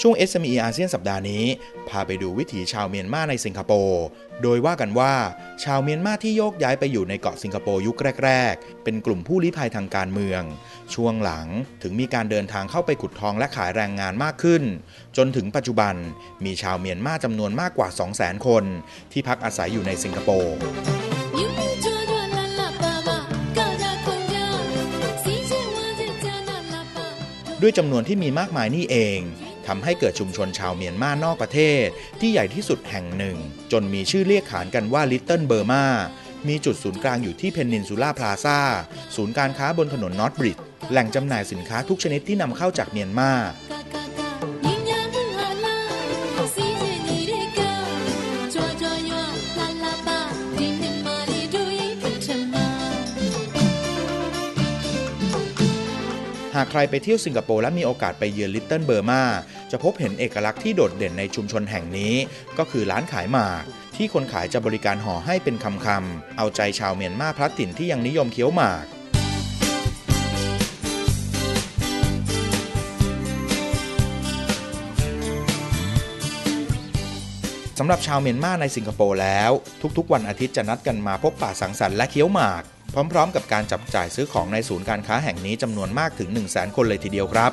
ช่วง SME อาเซียนสัปดาห์นี้ พาไปดูวิถีชาวเมียนมาในสิงคโปร์ โดยว่ากันว่า ชาวเมียนมาที่โยกย้ายไปอยู่ในเกาะสิงคโปร์ยุคแรก ๆ เป็นกลุ่มผู้ลี้ภัยทางการเมือง ช่วงหลังถึงมีการเดินทางเข้าไปขุดทองและขายแรงงานมากขึ้น จนถึงปัจจุบันมีชาวเมียนมาจำนวนมากกว่า 200,000 คน ที่พักอาศัยอยู่ในสิงคโปร์ด้วยจำนวนที่มีมากมายนี่เอง ทำให้เกิดชุมชนชาวเมียนมานอกประเทศ ที่ใหญ่ที่สุดแห่งหนึ่ง จนมีชื่อเรียกขานกันว่าลิตเติ้ลเบอร์มามีจุดศูนย์กลางอยู่ที่เพนนินซูล่าพลาซาศูนย์การค้าบนถนนนอตบริดแหล่งจำหน่ายสินค้าทุกชนิดที่นำเข้าจากเมียนมา หากใครไปเที่ยวสิงคโปร์และมีโอกาสไปเยือนลิตเติ้ลเบอร์มาจะพบเห็นเอกลักษณ์ที่โดดเด่นในชุมชนแห่งนี้ ก็คือร้านขายหมาก ที่คนขายจะบริการห่อให้เป็นคำๆเอาใจชาวเมียนมาพลัดถิ่นที่ยังนิยมเคี้ยวหมากสำหรับชาวเมียนมาในสิงคโปร์แล้ว ทุกๆ วันอาทิตย์จะนัดกันมาพบปะสังสรรค์และเคี้ยวหมาก พร้อมๆ กับการจับจ่ายซื้อของในศูนย์การค้าแห่งนี้จำนวนมากถึง 1 0 0 0 0 0 คนเลยทีเดียวครับ